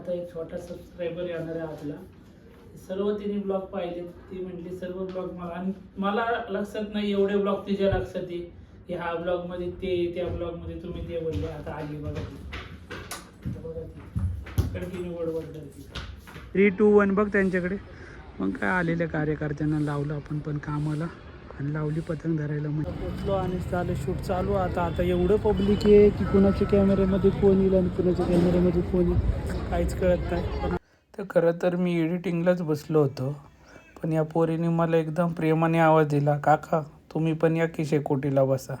आता एक छोटा सबस्क्रायबर येणार आहे आपला सर्व तिने ब्लॉग पाहिले ती म्हटली सर्व ब्लॉग मला आणि मला लक्षात नाही एवढे ब्लॉग तिच्या लक्षात ये की हा ब्लॉगमध्ये ते त्या ब्लॉगमध्ये तुम्ही ते बोलले आता आली बघा ती. बघा ती. कंटिन्यू बडबड करते. थ्री टू वन बघ त्यांच्याकडे. मग काय आलेल्या कार्यकर्त्यांना लावलं आपण पण कामाला. आणि लावली पतंग धरायला म्हणजे पोचलो आणि चालू शूट चालू. आता आता एवढं पब्लिक आहे की कुणाच्या कॅमेऱ्यामध्ये फोन येईल आणि कुणाच्या कॅमेऱ्यामध्ये फोन येईल काहीच कळत नाही. तर खरं तर मी एडिटिंगलाच बसलो होतो. पण या पोरीने मला एकदम प्रेमाने आवाज दिला काका तुम्ही पण या की शेकोटीला बसा.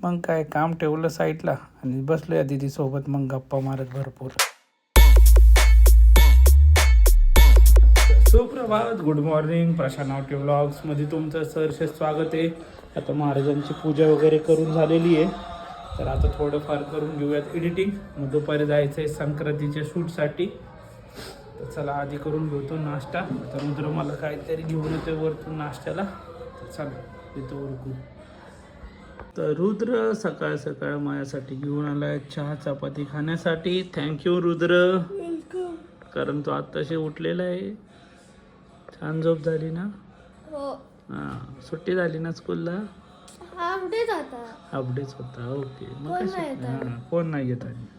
मग काय काम ठेवलं साईडला आणि बसलो या दिदीसोबत. मग गप्पा मारत भरपूर. सुप्रभात गुड मॉर्निंग प्रशांत नावटे व्लॉग्समध्ये तुमचं सहर्ष स्वागत आहे. आता महाराजांची पूजा वगैरे करून झालेली आहे. तर आता थोडंफार करून घेऊयात एडिटिंग मग दुपारी जायचं आहे संक्रांतीच्या शूटसाठी तर चला आधी करून घेतो नाश्ता. तर रुद्र मला काहीतरी घेऊन येतो वरतून नाश्त्याला. तर चला येतो वरकून तर रुद्र सकाळ सकाळ माझ्यासाठी घेऊन आलाय चहा चपाती खाण्यासाठी. Thank you Rudra. कारण तो आत्ताशी उठलेला आहे. छान झोप झाली ना? हो. हां सुट्टी झाली ना स्कूलला? आवडत आता. अपडेट्स होता ओके मग कोण नाही येत आहे? हां कोण नाही येत आहे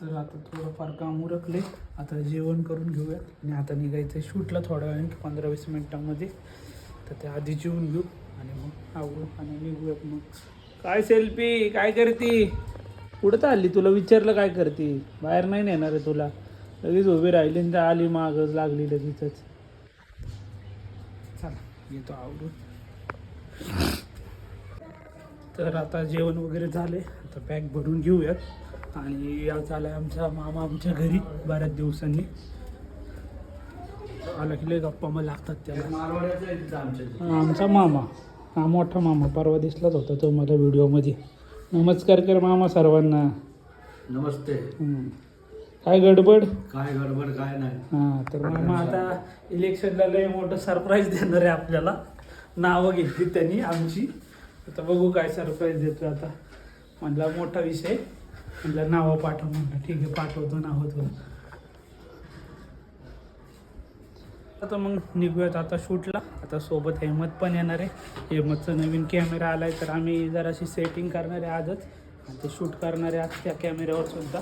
तर आता थोडंफार काम उरकले. आता जेवण करून घेऊयात. आणि आता निघायचं शूटला थोड्या वेळाने पंधरा वीस मिनिटांमध्ये. तर ते आधी जेवून घेऊ आणि मग आवडू आणि निघूयात मग. काय सेल्फी? काय करती? कुठं आली तुला विचारलं काय करते? बाहेर नाही नेणार आहे तुला. लगेच उभी राहिली आणि त्या आली मागच लागली लगेचच. चला येतो आवडून तर आता जेवण वगैरे झाले आता बॅग भरून घेऊयात. आणि आज आलाय आमचा मामा आमच्या घरी बऱ्याच दिवसांनी. आला की लय गप्पा मग लागतात त्याला. आमचा मामा. हा मोठा मामा. परवा दिसलाच होता तो मला व्हिडिओमध्ये नमस्कार कर मामा सर्वांना. नमस्ते. काय गडबड? काय गडबड काय नाही. हां तर मामा आता इलेक्शनला लय मोठं सरप्राईज देणार आहे आपल्याला. नावं घेतली त्यांनी आमची. आता बघू काय सरप्राईज देतो आता. म्हणला मोठा विषय. म्हणलं नावं पाठव म्हणलं. ठीक आहे पाठवतो नावं तुला. आता मग निघूयात आता शूटला. आता सोबत हेमत पण येणार आहे. हेमतचं नवीन कॅमेरा आला आहे तर आम्ही जराशी सेटिंग करणार आहे आजच. आणि ते शूट करणार आहे आज त्या कॅमेऱ्यावर सुद्धा.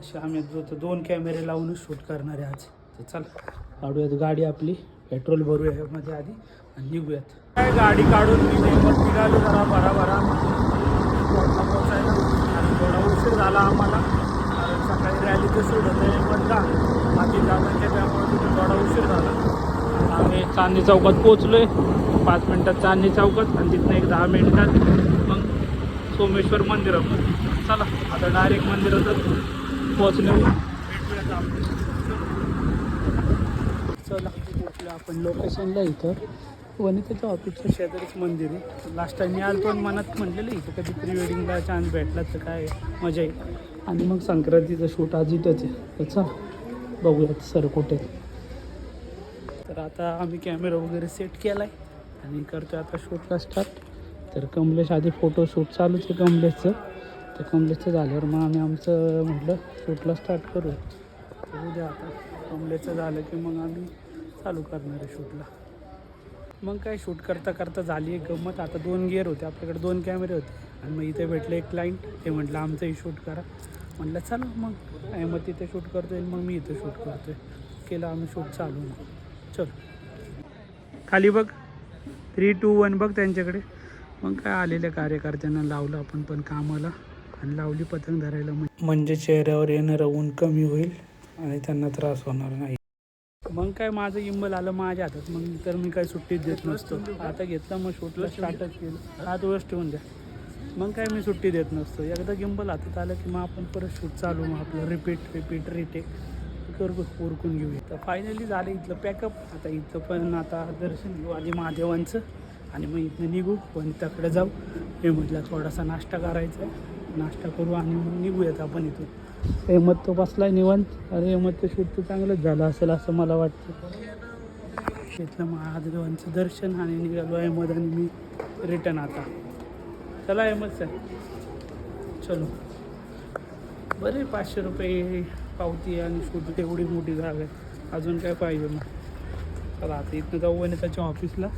असे आम्ही जो दोन कॅमेरे लावूनच शूट करणार आहे आज. तर चला काढूयात गाडी आपली. पेट्रोल भरूया ह्यामध्ये आधी आणि निघूयात. काय गाडी काढून मी हेमत निघालो जरा बरा बरा पोचायला आणि थोडा उशीर झाला आम्हाला. कारण सकाळी रॅलीचं शूट होतं का? बाकी दादांच्या त्यामुळे तिथे थोडा उशीर झाला. आम्ही चांदणी चौकात पोचलोय पाच मिनिटात चांदणी चौकात आणि तिथनं एक दहा मिनिटात मग सोमेश्वर मंदिरात चला आता डायरेक्ट मंदिरातच. पोहोचलो. आपण. चला पोचलो आपण लोकेशनला इथं. वनिताच्या ऑफिसच्या शेजारीच मंदिर आहे. लास्ट टाइम मी आलो पण मनात म्हटलेलं इथं कधी प्री वेडिंगला चान्स भेटला तर काय मजा येईल. आणि मग संक्रांतीचं शूट आज इथंच आहे. त्याचा बघूयात सर कुठे तर आता आम्ही कॅमेरा वगैरे सेट केला आहे आणि करतो आता शूटला स्टार्ट तर कमलेश आधी फोटो शूट चालूच आहे कमलेशचं. तर कमलेचं झाल्यावर मग आम्ही आमचं म्हटलं शूटला स्टार्ट करू तर उद्या आता कमलेचं झालं की मग आम्ही चालू करणार आहे शूटला. मग काय शूट करता करता झाली एक गंमत. आता दोन गिअर होते आपल्याकडे दोन कॅमेरे होते. आणि मग इथे भेटले एक क्लायंट ते म्हटलं आमचंही शूट करा. म्हटलं चला मग. काय मग तिथे शूट करतो आहे मग मी इथे शूट करतोय. केलं आम्ही शूट चालू मग. चल. खाली बघ. थ्री टू वन बघ त्यांच्याकडे. मग काय आलेल्या कार्यकर्त्यांना लावलं आपण पण कामाला. आणि लावली पतंग धरायला म्हण- म्हणजे चेहऱ्यावर येणारं ऊन कमी होईल आणि त्यांना त्रास होणार नाही. मग काय माझं इम्बल आलं माझ्या हातात. मग तर मी काय सुट्टीच देत नसतो. आता घेतलं मग शूटला स्टार्टच केलं. हात वरच ठेवून द्या. मग काय मी सुट्टी देत नसतो. एकदा गिंबल हातात आलं की मग आपण परत शूट चालू मग आपलं रिपीट रिपीट रिटेक करू उरकून घेऊया. तर फायनली झालं इथलं पॅकअप आता इथं पण आता दर्शन घेऊ आधी महादेवांचं. आणि मग इथनं निघू. वनिताकडे जाऊ. हे म्हटलं थोडासा नाश्ता करायचा नाश्ता करू आणि मग निघूयात आपण इथून. हेमत तो बसला आहे निवंत. अरे हेमत ते शूट तर चांगलंच झालं असेल असं मला वाटतं. इथलं महादेवांचं दर्शन आणि निघालो अहमद आणि मी रिटर्न आता. चला अहमद सर चलो. बरे पाचशे रुपये पावती आणि शूट तेवढी मोठी जागा आहे. अजून काय पाहिजे मग? चला आता इथनं जाऊ आणि त्याच्या ऑफिसला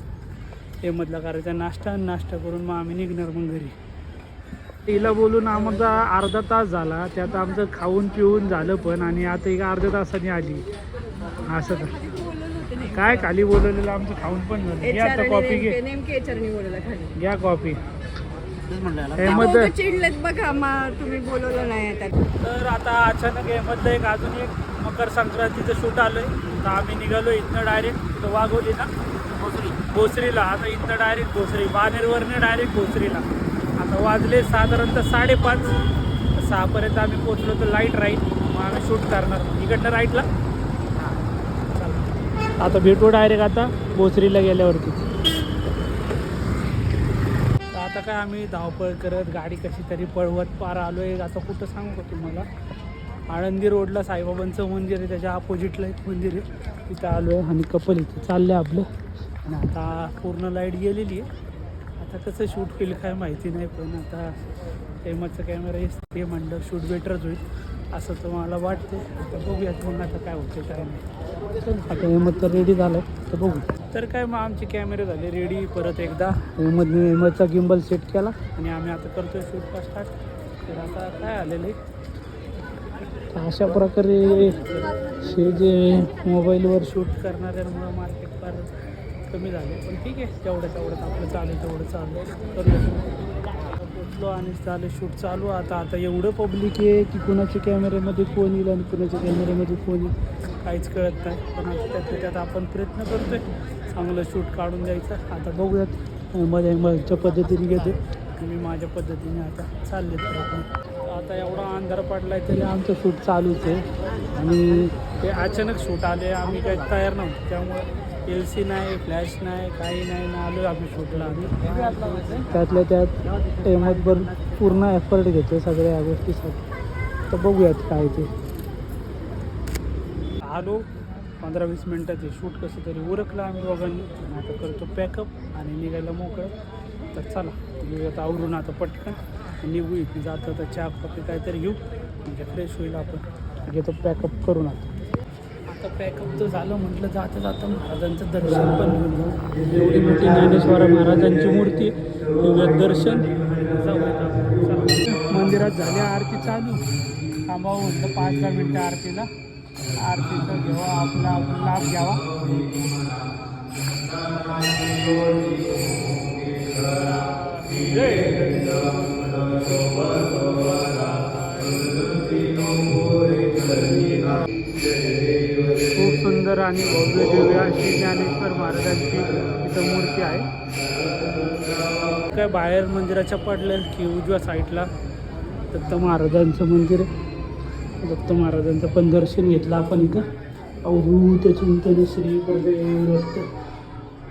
हेमधला करायचा नाश्ता आणि नाश्ता करून मग आम्ही निघणार मग घरी. तिला बोलून आमचा अर्धा तास झाला. त्यात आमचं खाऊन पिऊन झालं पण आणि आता एक अर्ध्या तासाने आली. असं तर. काय खाली बोलवलेलं आमचं खाऊन पण झालं. घ्या आता कॉफी घे. नेमके चरणी बोलवलं खाली. घ्या कॉफी. अहमद चिडलेत बघा मा तुम्ही बोलवलं नाही आता. तर आता अचानक यामधलं एक अजून एक मकर संक्रांतीचं शूट आलंय. तर आम्ही निघालो इथनं डायरेक्ट इथं वाघोली ना भोसरी. भोसरीला. आता इथनं डायरेक्ट भोसरी. बानेरवरनं डायरेक्ट भोसरीला. वाजले साधारणतः साडेपाच. सहापर्यंत आम्ही पोचलो तर लाइट राईट मग आम्ही शूट करणार. इकडनं राईटला आता भेटू डायरेक्ट आता भोसरीला गेल्यावरती. तर आता काय आम्ही धावपळ करत गाडी कशी तरी पळवत पार आलो आहे आता कुठं सांगू का तुम्हाला? आळंदी रोडला साईबाबांचं मंदिर आहे. त्याच्या अपोजिटला एक मंदिर आहे. तिथं आलो आहे आणि कपल इथं चाललं आहे आपलं. आणि आता पूर्ण लाइट गेलेली आहे. आता कसं शूट केलं काय माहिती नाही पण आता एमचा कॅमेरा ते म्हणलं शूट बेटरच होईल असं तर मला वाटते आता बघूयात मग आता काय होतं काय नाही. आता एमत तर रेडी झालं तर बघू. तर काय मग आमचे कॅमेरे झाले रेडी परत एकदा. एमदने एमचा गिंबल सेट केला. आणि आम्ही आता करतोय शूट स्टार्ट तर आता काय आलेलं आहे? अशा प्रकारे हे जे मोबाईलवर शूट करणाऱ्यांमुळं मार्केट फार कमी झाले. पण ठीक आहे तेवढं तेवढं आपलं चालेल तेवढं चालू करूया. पोचलो आणि चालू शूट चालू. आता आता एवढं पब्लिक आहे की कुणाच्या कॅमेऱ्यामध्ये फोन येईल आणि कुणाच्या कॅमेऱ्यामध्ये फोन येईल काहीच कळत नाही. पण आता त्यातल्या त्यात आपण प्रयत्न करतोय. चांगलं शूट काढून द्यायचं. आता बघूयात. मध्ये माझ्या पद्धतीने घेते. मी माझ्या पद्धतीने आता चालले तर आपण. आता एवढा अंधार पडला आहे तरी आमचं शूट चालूच आहे. आणि ते अचानक शूट आले आम्ही काही तयार नव्हतो. त्यामुळे एल सी नाही फ्लॅश नाही काही नाही ना आलो आम्ही शूटला आम्ही त्यातल्या त्यात एमतभर पूर्ण एफर्ट घेतो सगळ्या या गोष्टीसाठी. तर बघूयात काय ते. आलो पंधरा वीस मिनटात शूट कसं तरी उरकलं आम्ही दोघांनी. आणि आता करतो पॅकअप आणि निघायला मोकळं. तर चला निघूयात आवरून आता पटकन. निघू इथे जातं तर चहा कॉफी काहीतरी घेऊ. म्हणजे फ्रेश होईल आपण. घेतो पॅकअप करून आता. आता पॅकअप तर झालं म्हटलं जाता जाता महाराजांचं दर्शन पण घेऊन जाऊ एवढी मोठी ज्ञानेश्वर महाराजांची मूर्ती दर्शन मंदिरात झाली आरती चालू थांबावं म्हटलं पाच दहा मिनटं आरतीला आरतीचा घ्यावा आपला आपण लाभ घ्यावा आणि भव्य दिव्य अशी ज्ञानेश्वर महाराजांची इथं मूर्ती आहे. काय बाहेर मंदिराच्या पडलं की उजव्या साईडला दत्त महाराजांचं मंदिर आहे. दत्त महाराजांचं पण दर्शन घेतलं आपण इथं. अवभूत चिंतन श्री दत्त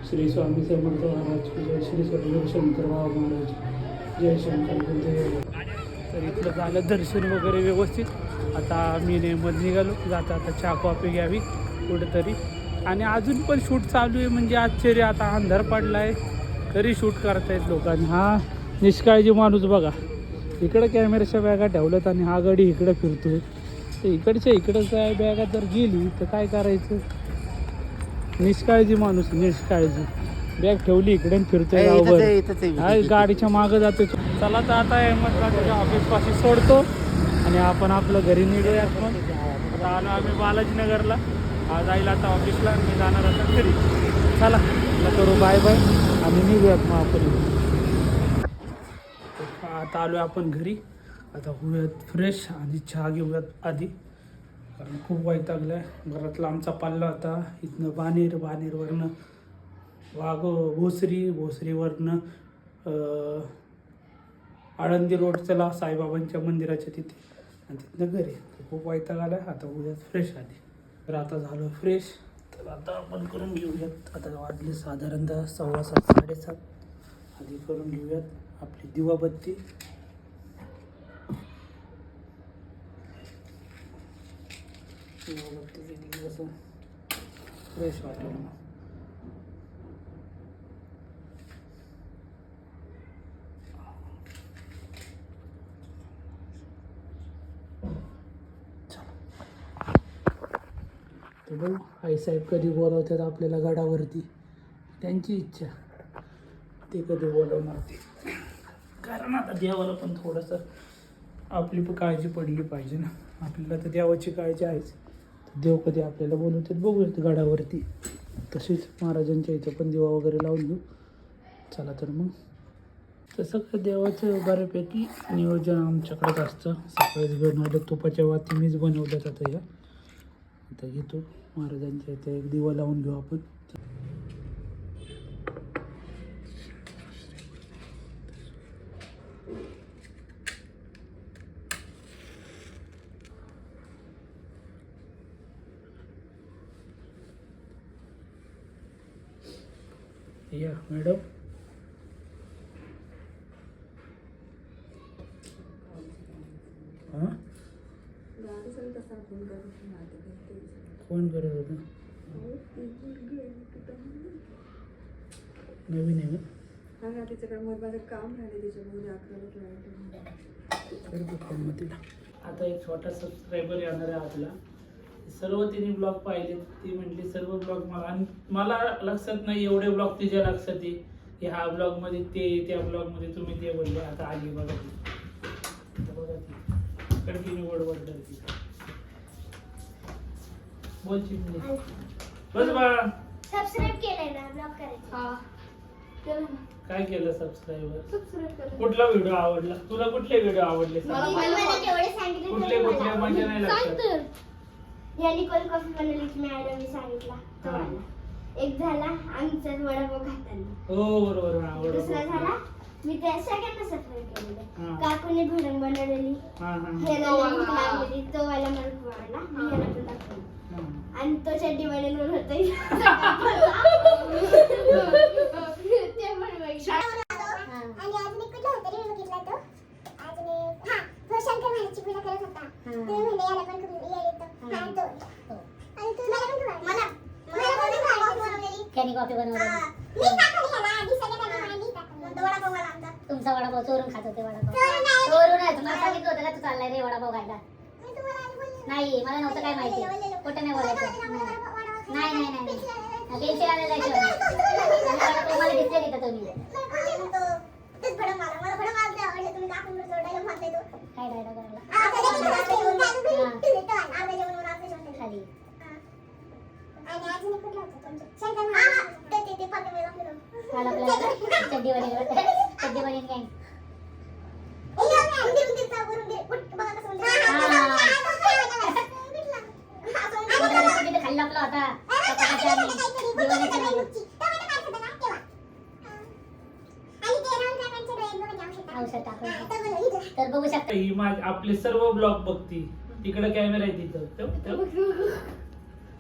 श्री स्वामी समर्थ महाराज जय. श्री स्वामी शंकरराव महाराज जय. शंकर तर इथलं झालं दर्शन वगैरे व्यवस्थित. आता मी नेमत निघालो. जाता आता चहा कॉफी घ्यावी. कुठेतरी. आणि अजून पण शूट चालू आहे म्हणजे आश्चर्य. आता अंधार पडला आहे तरी शूट करतायत लोकांनी हा निष्काळजी माणूस बघा. इकडं कॅमेऱ्याच्या बॅगा ठेवल्यात आणि हा गाडी इकडं फिरतोय. तर इकडच्या इकडं काय बॅगा जर गेली तर काय करायचं? निष्काळजी माणूस निष्काळजी. बॅग ठेवली इकडे फिरतोय गावभर हा गाडीच्या मागं जातो चला तर आता अहमदला त्याच्या ऑफिसपाशी सोडतो. आणि आपण आपलं घरी निघूयात मग. आता आलो आम्ही बालाजीनगरला. जाईल आता ऑफिसला मी जाणार आता घरी. चला मला करू बाय बाय आणि निघूयात मग आपण. आता आलो आपण घरी. आता होऊयात फ्रेश आणि चहा घेऊयात आधी. कारण खूप वैतागलं आहे घरातला आमचा पाल्ला होता. इथनं बानेर बानेरवरनं वाघ भोसरी भोसरीवरनं आळंदी रोड चला साईबाबांच्या मंदिराच्या तिथे. आणि तिथनं घरी. खूप वैताग आला आता उद्या फ्रेश आली तर आता झालं फ्रेश तर आता आपण करून घेऊयात. आता वाजले साधारणतः सव्वा सात साडेसात. आधी करून घेऊयात आपली दिवाबत्ती. दिवाबत्ती दिवस फ्रेश वाटेल. बघू आईसाहेब कधी बोलवतात आपल्याला गडावरती? त्यांची इच्छा. ते कधी बोलवणार ते? कारण आता देवाला पण थोडंसं आपली पण काळजी पडली पाहिजे ना. आपल्याला तर देवाची काळजी आहेच. तर देव कधी आपल्याला बोलवतात बघूयात गडावरती. तसेच महाराजांच्या इथं पण दिवा वगैरे लावून घेऊ चला तर मग. तसं काय देवाचं बऱ्यापैकी नियोजन आमच्याकडेच असतं. सकाळीच बनवलं तुपाच्या वाती मीच बनवलं जातं या. आता घेतो. महाराजांच्या इथे एक दिवा लावून घेऊ आपण. या मॅडम. हां? कोण करत होतं? नवीन आहे हा तिच्याकडे महत्वाचं काम राहिले त्याच्यामुळे अकराला तिला. आता एक छोटा सबस्क्रायबर येणार आहे आपला. सर्व तिने ब्लॉग पाहिले ती म्हटली सर्व ब्लॉग मला आणि मला लक्षात नाही एवढे ब्लॉग तिच्या लक्षात आहे. की ह्या ब्लॉगमध्ये ते त्या ब्लॉगमध्ये तुम्ही ते बोलले. आता आली बघा ती. आता बघा ती. कंटिन्यू बडबड करते बोल चिमणी बस बाळा सबस्क्राईब केलंय ना ब्लॉक करायचं हा केलं ना काय केलं सबस्क्राईबर सबस्क्राईब केलं कुठला व्हिडिओ आवडला तुला कुठले व्हिडिओ आवडले सांग. मी तुम्हाला तेवढे सांगितले कुठले कुठले मला- म्हणजे नाही सांग लक्षात. तर. यांनी कोण कॉफी बनवली की मॅडमनी सांगितला तो हा. वाला. एक झाला आमचा वडापाव खाताना हो बरोबर हा, बरोबर. दुसरा झाला मी त्या सगळ्यांना हा. केलेलं काकूने भडंग बनवलेली हा हा ह्याला तो. लागलेली तो वाला मला खूप आवडला मी ह्याला पण दाखवला हा. आणि तो चड्डी बनवून होत ते पण बघितलं. हा. आणि अजून एक कुठला होता रे मी बघितला तो अजून एक हा तो शंकर महाराजची पूजा करत होता तुम्ही म्हणले याला पण खूप येड येतं हा तो आणि तू मला पण खूप मला मला पण खूप आवडली. त्यांनी कॉफी बनवली हा. मी टाकली ह्याला आधी सगळ्यांना मला मी टाकली तो वडापाव मला आमचा तुमचा वडापाव चोरून खात होते वडापाव चोरून नाही. चोरूनच मला सांगितलं होतं का तू चाललाय रे वडापाव खायला मी तुम्हाला आधी बोलले ना. नाही मला नव्हतं काय माहिती बोललेलो, बोललेलो. कुठं नाही मला बोलायचं नव्हतं ना, वडापाव- वडापाव नाही नाही खायला. नाही पिचला- पेन्सिल आणायला जायचं वडापाव मला दिसले तिथं तुम्ही मला बोलले ना तो. तेच भडंग मला. मला भडंग आज लय आवडलं. तुम्ही काकूंकडे जो dialogue म्हणताय तो. काय डायलॉग करायला आता देखील आपल्या जेवण काय हा. तुम्ही खाली आणि अजून एक कुठला होता तुमचा? शंकर. ते ते ते चड्डी बनेल चड्डी गँग बघा कसं. खाल्ला आपला होता. तो ते तो. तर सर्व ब्लॉग बघती. तिकडे कॅमेरा आहे तिथं.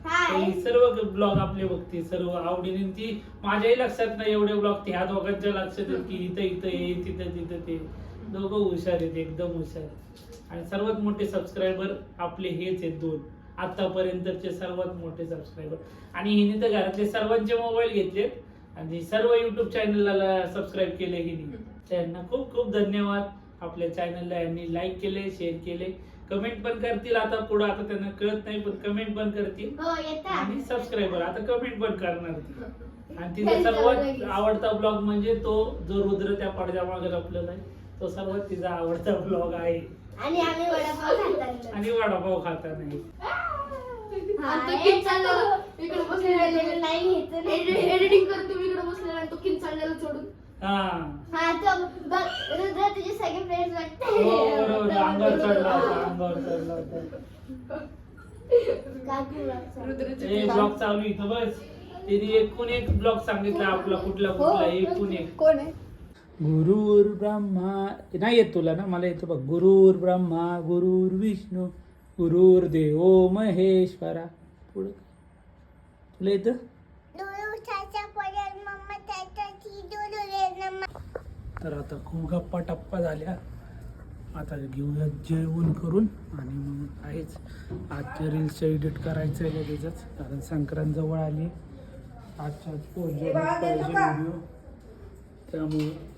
हाय सर्व ब्लॉग आपले बघते सर्व आवडीने. ती माझ्याही लक्षात नाही एवढे ब्लॉग. त्या दोघांच्या लक्षात आहेत की इथं इथं ये तिथं तिथं ते. दोघं हुशार आहेत एकदम हुशार आणि सर्वात मोठे सबस्क्रायबर आपले हेच आहेत दोन. आतापर्यंतचे सर्वात मोठे सबस्क्रायबर आणि हिने तर घरातले सर्वांचे मोबाईल घेतलेत. आणि सर्व युट्यूब चॅनलला सबस्क्राईब केले हिने. त्यांना खूप खूप धन्यवाद. आपल्या चॅनलला यांनी लाईक केले शेअर केले. कमेंट पण करतील आता पुढे. आता त्यांना कळत नाही पण कमेंट पण करतील. हो आणि सबस्क्रायबर आता कमेंट पण करणार ती आणि तिचा सर्वात आवडता ब्लॉग म्हणजे तो जो रुद्र त्या पडद्यामागे लपलेला आहे. तो सर्वात तिचा आवडता ब्लॉग आहे. आणि आम्ही वडापाव खाताना आणि वडापाव खाता नाही. इकडे बसलेला नाही घ्यायचं नाही. एडिटिंग करत तुम्ही इकडे बसलेला आणि तो किंचाळलेला सोडून हा. हा तो बघ रुद्र तुझे सगळे फ्रेंड्स हो बरोबर अंगावर चढला होता वाटते अंगावर चढला होता. काकू वाटतं. रुद्रचे ए ब्लॉग चालू इथं बस. तिने एकूण एक ब्लॉग सांगितला आपला कुठला कुठला एकूण एक. कोण आहे? गुरुर ब्रह्मा. नाही येत तुला ना? मला येतं बघ. गुरुर ब्रह्मा गुरुर विष्णू गुरुर देवो महेश्वरा. पुढं तुला येतं. तर आता खूप गप्पा टप्पा झाल्या. आता घेऊया जेवण करून. आणि मग आहेच. आजच्या रील्सचं एडिट करायचं आहे लगेचच. कारण संक्रांत जवळ आली. आजच्या व्हिडिओ त्यामुळे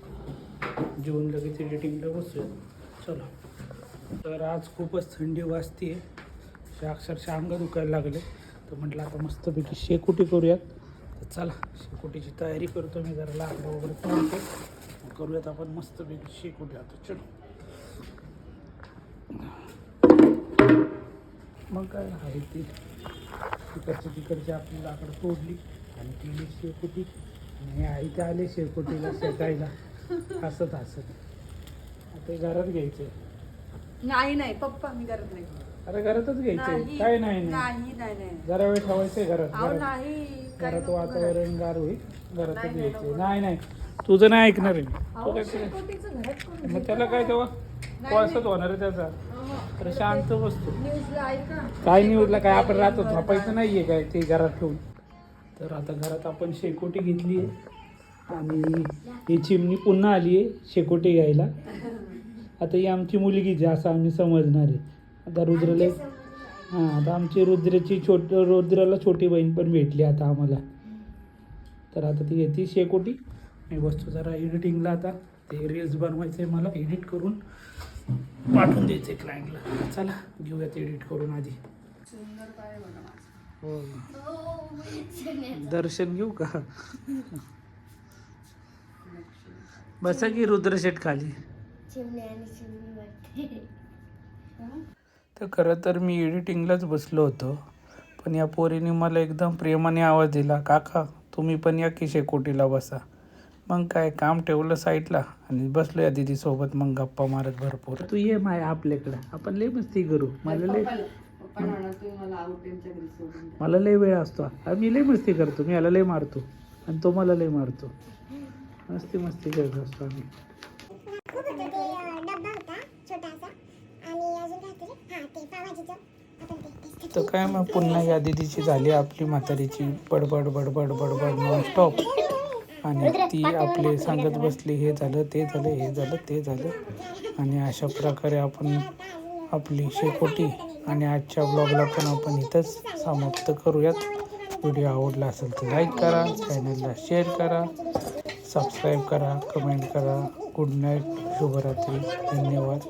जेवण लगेच एडिटिंगला बसूया. चला. तर आज खूपच थंडी वाजते अक्षरशः अंग दुखायला लागले. तर म्हटलं आता मस्तपैकी शेकोटी करूयात. तर चला शेकोटीची तयारी करतो मी. जरा लाकडं वगैरे तोडतो करूयात आपण मस्तपैकी शेकोटी. आता चलो. मग काय आहे ती? तिकडची तिकडची आपली लाकडं तोडली आणि केली शेकोटी. आणि आई ते आले शेकोटीला शेकायला हसत हसत. आता हे घरात घ्यायचे नाही नाही पप्पा मी करत नाही. अरे घरातच घ्यायचे काय नाही नाही. जरा वेळ ठेवायचंय घरात घरात. नाही घरात वातावरण गार होईल. घरातच घ्यायचे. नाही नाही तुझं नाही ऐकणार आहे तू घरात मग त्याला काय तेव्हा? कोळसाच होणार आहे त्याचा. तर शांत बसतो. न्यूजला काय नाही उरलं काय आपण राहतो झोपायचं नाहीये काय ते घरात ठेवून. तर आता घरात आपण शेकोटी घेतली आहे आणि ही चिमणी पुन्हा आली आहे शेकोटी घ्यायला आता ही आमची मुलगीच आहे असं आम्ही समजणार आहे. आता रुद्रला हां आता आमची रुद्राची छोट रुद्राला छोटी बहीण पण भेटली आता आम्हाला. तर आता ती घेते शेकोटी. मी बसतो जरा एडिटिंगला आता. ते रील्स बनवायचे आहे मला. एडिट करून पाठवून द्यायचे क्लायंटला चला घेऊयात एडिट करून आधी. हो. दर्शन घेऊ का? बसा की रुद्रशेठ खाली. तर खरं तर मी एडिटिंगलाच बसलो होतो पण या पोरीने मला एकदम प्रेमाने आवाज दिला काका तुम्ही पण या की शेकोटीला बसा. मग काय काम ठेवलं साईडला आणि बसलो या दीदीसोबत मग गप्पा मारत भरपूर. तू ये माय आपल्याकडं आपण लय मस्ती करू. मला लय मला लय वेळ असतो. मी लय मस्ती करतो मी याला लय मारतो आणि तो मला लय मारतो. मस्ती मस्ती करत असतो आम्ही. खूप होतं ते अं, डब्बा होता छोटासा. आणि अजून काहीतरी? हा ते पावभाजीचं आपण ते taste तर काय मग पुन्हा या दिदीची झाली आपली म्हातारीची बडबड बडबड बडबड नॉनस्टॉप आणि ती आपले सांगत बसली हे झालं ते झालं हे झालं ते झालं. आणि अशा प्रकारे आपण आपली शेकोटी आणि आजच्या ब्लॉगला पण आपण इथंच समाप्त करूयात. व्हिडिओ आवडला असेल तर लाईक करा चॅनलला शेअर करा. सबस्क्राईब करा कमेंट करा. गुड नाईट शुभरात्री. धन्यवाद.